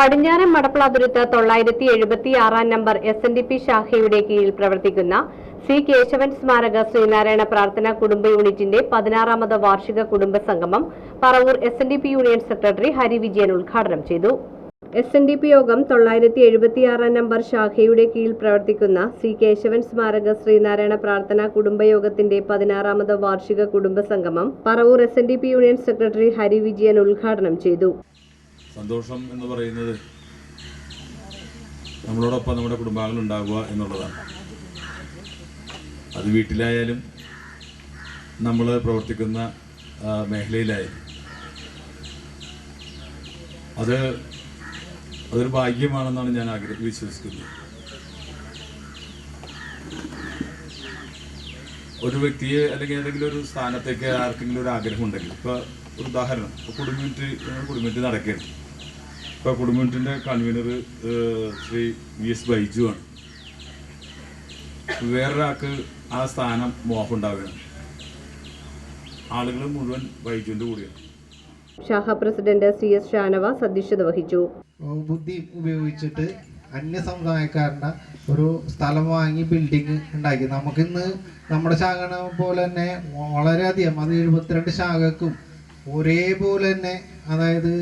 പടിഞ്ഞാറൻ മടപ്പളാതുരുത്ത് തൊള്ളായിരത്തി എഴുപത്തി ആറാം number S N D P ശാഖയുടെ കീഴിൽ പ്രവർത്തിക്കുന്ന സി കേശവൻ സ്മാരക ശ്രീനാരായണ പ്രാർത്ഥന കുടുംബ യൂണിറ്റിന്റെ പതിനാറാമത് വാർഷിക കുടുംബ സംഗമം Paravur S N D P union secretary Hari Vijayan ഉദ്ഘാടനം ചെയ്തു. എസ് എൻ ഡി പി യോഗം തൊള്ളായിരത്തി എഴുപത്തിയാറാം നമ്പർ ശാഖയുടെ കീഴിൽ പ്രവർത്തിക്കുന്ന സി കേശവൻ സ്മാരക ശ്രീനാരായണ പ്രാർത്ഥന കുടുംബയോഗത്തിന്റെ പതിനാറാമത് വാർഷിക കുടുംബ സംഗമം Paravur S N D P union secretary Hari Vijayan ഉദ്ഘാടനം ചെയ്തു. സന്തോഷം എന്ന് പറയുന്നത് നമ്മളോടൊപ്പം നമ്മുടെ കുടുംബാംഗങ്ങൾ ഉണ്ടാകുക എന്നുള്ളതാണ്. അത് വീട്ടിലായാലും നമ്മൾ പ്രവർത്തിക്കുന്ന മേഖലയിലായാലും. അത് അതൊരു ഭാഗ്യമാണെന്നാണ് ഞാൻ ആഗ്രഹം വിശ്വസിക്കുന്നത്. ഒരു വ്യക്തിയെ അല്ലെങ്കിൽ ഏതെങ്കിലും ഒരു സ്ഥാനത്തേക്ക് ആർക്കെങ്കിലും ഒരു ആഗ്രഹം ഉണ്ടെങ്കിൽ ഇപ്പോൾ ഒരു ഉദാഹരണം ഇപ്പോൾ കുടുംബിറ്റ് നടക്കുകയാണ്. ഇപ്പോൾ കുടുംബത്തിന്റെ convener Shri V S Baiju ആണ്. വേറൊരാൾക്ക് ആ സ്ഥാനം മോഹം ഉണ്ടാവുകയാണ് ആളുകൾ മുഴുവൻ ബൈജുവിന്റെ കൂടെയാണ്. ശാഖ പ്രസിഡന്റ് സി എസ് ഷാനവാസ് അധ്യക്ഷത വഹിച്ചു. ബുദ്ധി ഉപയോഗിച്ചിട്ട് അന്യ സമുദായക്കാരന്റെ ഒരു സ്ഥലം വാങ്ങി ബിൽഡിംഗ് ഉണ്ടാക്കി. നമുക്കിന്ന് നമ്മുടെ ശാഖ പോലെ തന്നെ വളരെയധികം അത് എഴുപത്തിരണ്ട് ശാഖക്കും ഒരേപോലെ തന്നെ അതായത്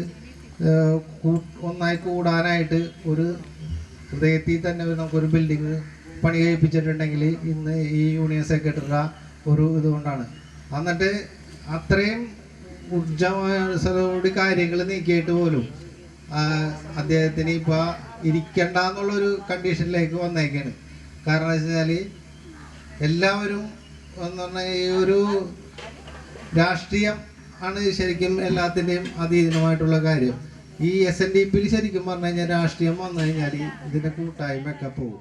ഒന്നായി കൂടാനായിട്ട് ഒരു ഹൃദയത്തിൽ തന്നെ നമുക്കൊരു ബിൽഡിങ് പണി കഴിപ്പിച്ചിട്ടുണ്ടെങ്കിൽ ഇന്ന് ഈ യൂണിയൻ സെക്രട്ടറി ഒരു ഇതുകൊണ്ടാണ്. എന്നിട്ട് അത്രയും ഊർജമായോടി കാര്യങ്ങൾ നീക്കിയിട്ട് പോലും അദ്ദേഹത്തിന് ഇപ്പോൾ ഇരിക്കണ്ട എന്നുള്ളൊരു കണ്ടീഷനിലേക്ക് വന്നേക്കാണ്. കാരണം വെച്ച് കഴിഞ്ഞാൽ എല്ലാവരും എന്ന് പറഞ്ഞാൽ ഈ ഒരു രാഷ്ട്രീയം ആണ് ശരിക്കും എല്ലാത്തിന്റെയും അതീതമായിട്ടുള്ള കാര്യം. ഈ എസ് എൻ ഡി പിയിൽ ശരിക്കും പറഞ്ഞു കഴിഞ്ഞാൽ രാഷ്ട്രീയം വന്നു കഴിഞ്ഞാൽ കൂട്ടായ്മയൊക്കെ പോകും.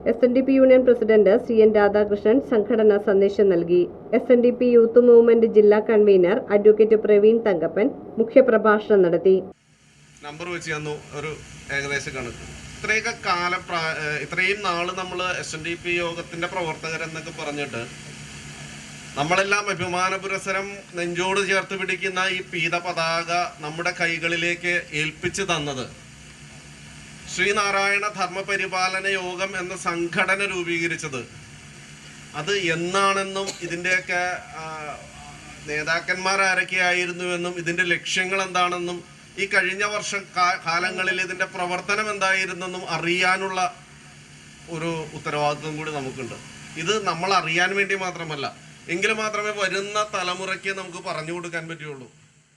S N D P union president C N Radhakrishnan സംഘടനാ സന്ദേശം നൽകി. S N D P youth movement ജില്ലാ കൺവീനർ അഡ്വക്കേറ്റ് പ്രവീൺ തങ്കപ്പൻ മുഖ്യപ്രഭാഷണം നടത്തി. നമ്പർ വെച്ച് തന്നു ഒരു ഏകദേശ കണക്ക്. ഇത്രയൊക്കെ കാലം ഇത്രയും നാൾ നമ്മൾ എസ് എൻ ഡി പി യോഗത്തിന്റെ പ്രവർത്തകരെന്നൊക്കെ പറഞ്ഞിട്ട് നമ്മളെല്ലാം അഭിമാന പുരസരം നെഞ്ചോട് ചേർത്ത് പിടിക്കുന്ന ഈ പീത പതാക നമ്മുടെ കൈകളിലേക്ക് ഏൽപ്പിച്ചു തന്നത് ശ്രീനാരായണ ധർമ്മപരിപാലന യോഗം എന്ന സംഘടന രൂപീകരിച്ചത്. അത് എന്നാണെന്നും ഇതിന്റെയൊക്കെ ആരൊക്കെയായിരുന്നുവെന്നും ഇതിന്റെ ലക്ഷ്യങ്ങൾ എന്താണെന്നും ഈ കഴിഞ്ഞ വർഷം കാലങ്ങളിൽ ഇതിന്റെ പ്രവർത്തനം എന്തായിരുന്നെന്നും അറിയാനുള്ള ഒരു ഉത്തരവാദിത്വം കൂടി നമുക്കുണ്ട്. ഇത് നമ്മൾ അറിയാൻ വേണ്ടി മാത്രമല്ല എങ്കിൽ മാത്രമേ വരുന്ന തലമുറയ്ക്ക് നമുക്ക് പറഞ്ഞു കൊടുക്കാൻ പറ്റുള്ളൂ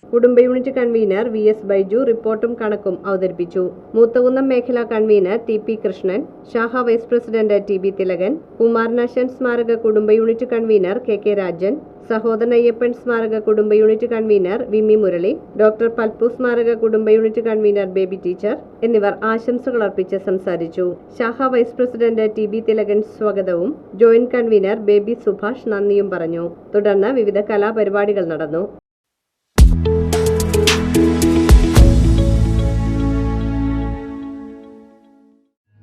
കുടുംബ unit convener V S Baiju റിപ്പോർട്ടും കണക്കും അവതരിപ്പിച്ചു. മൂത്തകുന്നം മേഖലാ കൺവീനർ ടി പി കൃഷ്ണൻ ശാഖ vice president T B Thilakan Kumaranasan സ്മാരക കുടുംബ unit convener K K Rajan Sahodaran Ayyappan സ്മാരക കുടുംബ unit convener Vimi Murali doctor Palpu സ്മാരക കുടുംബ യൂണിറ്റ് കൺവീനർ ബേബി ടീച്ചർ എന്നിവർ ആശംസകൾ അർപ്പിച്ച് സംസാരിച്ചു. ശാഖ vice president T B Thilakan സ്വാഗതവും ജോയിന്റ് കൺവീനർ ബേബി സുഭാഷ് നന്ദിയും പറഞ്ഞു. തുടർന്ന് വിവിധ കലാപരിപാടികൾ നടന്നു.